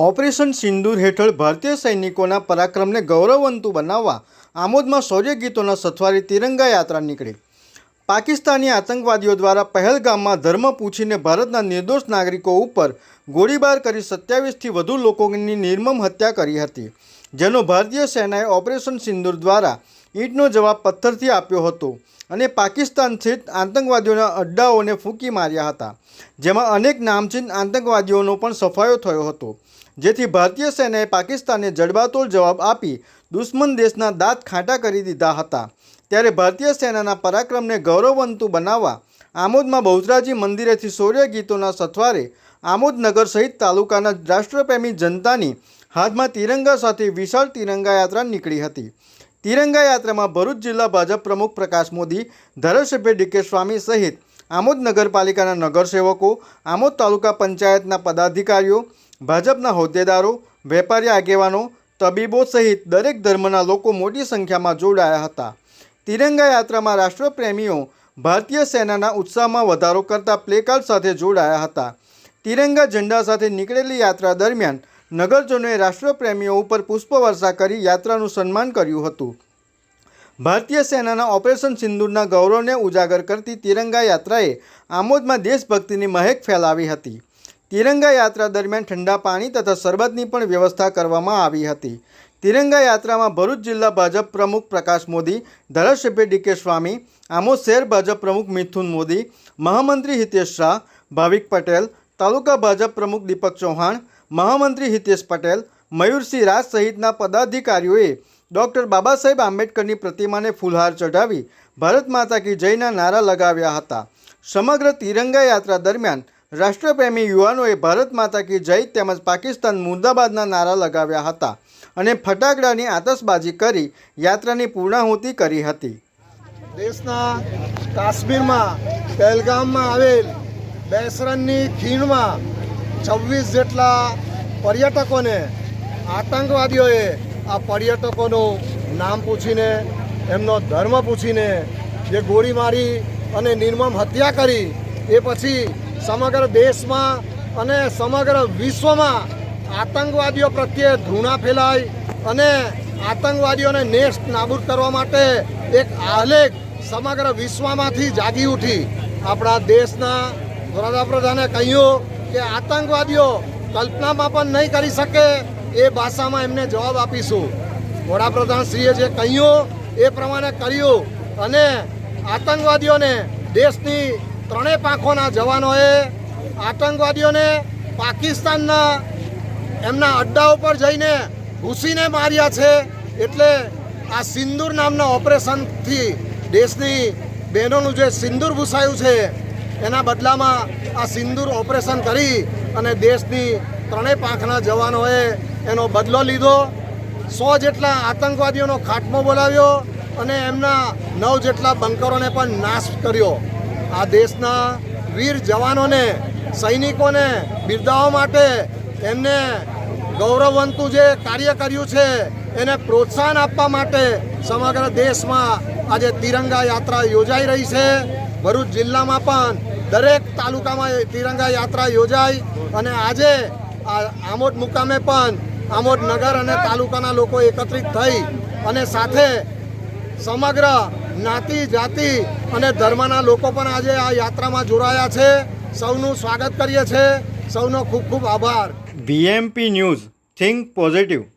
Operation સિંદૂર હેઠળ ભારતીય સૈનિકોના પરાક્રમને ગૌરવવંતું બનાવવા આમોદમાં શૌર્ય ગીતોના સથવારી તિરંગા યાત્રા નીકળી. પાકિસ્તાની આતંકવાદીઓ દ્વારા પહેલગામમાં ધર્મ પૂછીને ભારતના નિર્દોષ નાગરિકો ઉપર ગોળીબાર કરી સત્યાવીસથી વધુ લોકોની નિર્મમ હત્યા કરી હતી, જેનો ભારતીય સેનાએ ઓપરેશન સિંદૂર દ્વારા ઈંટનો જવાબ પથ્થરથી આપ્યો હતો અને પાકિસ્તાન સ્થિત આતંકવાદીઓના અડ્ડાઓને ફૂંકી માર્યા હતા, જેમાં અનેક નામચીન આતંકવાદીઓનો પણ સફાયો થયો હતો. જેથી ભારતીય સેનાએ પાકિસ્તાનને જડબાતોડ જવાબ આપી દુશ્મન દેશના દાંત ખાટા કરી દીધા હતા. ત્યારે ભારતીય સેનાના પરાક્રમને ગૌરવવંતું બનાવવા આમોદમાં બહુચરાજી મંદિરેથી શૌર્ય ગીતોના સથવારે આમોદનગર સહિત તાલુકાના રાષ્ટ્રપ્રેમી જનતાની હાથમાં તિરંગા સાથે વિશાળ તિરંગા યાત્રા નીકળી હતી. તિરંગા યાત્રામાં ભરૂચ જિલ્લા ભાજપ પ્રમુખ પ્રકાશ મોદી, ધારાસભ્ય ડીકે સ્વામી સહિત આમોદ નગરપાલિકાના નગરસેવકો, આમોદ તાલુકા પંચાયતના પદાધિકારીઓ ભાજપના હોદ્દેદારો, વેપારી આગેવાનો, તબીબો સહિત દરેક ધર્મના લોકો મોટી સંખ્યામાં જોડાયા હતા. તિરંગા યાત્રામાં રાષ્ટ્રપ્રેમીઓ ભારતીય સેનાના ઉત્સાહમાં વધારો કરતા પ્લેકાર્ડ સાથે જોડાયા હતા. તિરંગા ઝંડા સાથે નીકળેલી યાત્રા દરમિયાન નગરજનોએ રાષ્ટ્રપ્રેમીઓ ઉપર પુષ્પવર્ષા કરી યાત્રાનું સન્માન કર્યું હતું. ભારતીય સેનાના ઓપરેશન સિંદૂરના ગૌરવને ઉજાગર કરતી તિરંગા યાત્રાએ આમોદમાં દેશભક્તિની મહેક ફેલાવી હતી. તિરંગા યાત્રા દરમિયાન ઠંડા પાણી તથા શરબતની પણ વ્યવસ્થા કરવામાં આવી હતી. તિરંગા યાત્રામાં ભરૂચ જિલ્લા ભાજપ પ્રમુખ પ્રકાશ મોદી, ધારાસભ્ય ડીકે સ્વામી, આમોદ શહેર ભાજપ પ્રમુખ મિથુન મોદી, મહામંત્રી હિતેશ શાહ, ભાવિક પટેલ, તાલુકા ભાજપ પ્રમુખ દીપક ચૌહાણ, મહામંત્રી હિતેશ પટેલ, મયુરસિંહ રાજ સહિતના પદાધિકારીઓએ ડૉક્ટર બાબા સાહેબ આંબેડકરની પ્રતિમાને ફૂલહાર ચઢાવી ભારત માતા કી જયના નારા લગાવ્યા હતા. સમગ્ર તિરંગા યાત્રા દરમિયાન રાષ્ટ્રપ્રેમી યુવાનોએ ભારત માતા કી જય તેમજ પાકિસ્તાન મુર્દાબાદના નારા લગાવ્યા હતા અને ફટાકડાની આતશબાજી કરી યાત્રાની પૂર્ણાહુતિ કરી હતી. દેશના કાશ્મીરમાં પહેલગામમાં આવેલ બેસરનની ખીણમાં છવ્વીસ જેટલા પર્યટકોને આતંકવાદીઓએ આ પર્યટકોનું નામ પૂછીને, એમનો ધર્મ પૂછીને જે ગોળી મારી અને નિર્મમ હત્યા કરી, એ પછી સમગ્ર દેશમાં અને સમગ્ર વિશ્વમાં આતંકવાદીઓ પ્રત્યે ધૃણા ફેલાય અને આતંકવાદીઓને નેસ્ટ નાબૂદ કરવા માટે એક આલેખ સમગ્ર વિશ્વમાંથી જાગી ઉઠી. આપણા દેશના વડાપ્રધાને કહ્યું કે આતંકવાદીઓ કલ્પનામાં પણ નહીં કરી શકે એ ભાષામાં એમને જવાબ આપીશું. વડાપ્રધાનશ્રીએ જે કહ્યું એ પ્રમાણે કર્યું અને આતંકવાદીઓને દેશની ત્રણેય પાંખોના જવાનોએ આતંકવાદીઓને પાકિસ્તાનના એમના અડ્ડા ઉપર જઈને ઘૂસીને માર્યા છે એટલે આ સિંદૂર નામના ઓપરેશનથી દેશની બહેનોનું જે સિંદૂર ભૂસાયું છે, એના બદલામાં આ સિંદૂર ઓપરેશન કરી અને દેશની ત્રણેય પાંખના જવાનોએ એનો બદલો લીધો. સો જેટલા આતંકવાદીઓનો ખાટમો બોલાવ્યો અને એમના નવ જેટલા બંકરોને પણ નાશ કર્યો. આ દેશના વીર જવાનોને, સૈનિકોને બિરદાવવા માટે એમને ગૌરવવંતું જે કાર્ય કર્યું છે, એને પ્રોત્સાહન આપવા માટે સમગ્ર દેશમાં આજે તિરંગા યાત્રા યોજાઈ રહી છે. ભરૂચ જિલ્લામાં પણ દરેક તાલુકામાં તિરંગા યાત્રા યોજાઈ અને આજે આમોદ મુકામે પણ આમોદ નગર અને તાલુકાના લોકો એકત્રિત થઈ અને સાથે સમગ્ર જ્ઞાતિ, જાતિ અને ધર્મના લોકો પણ આજે આ યાત્રામાં જોડાયા છે. સૌનું સ્વાગત કરીએ છીએ. સૌનો ખૂબ ખૂબ આભાર. BMP news think positive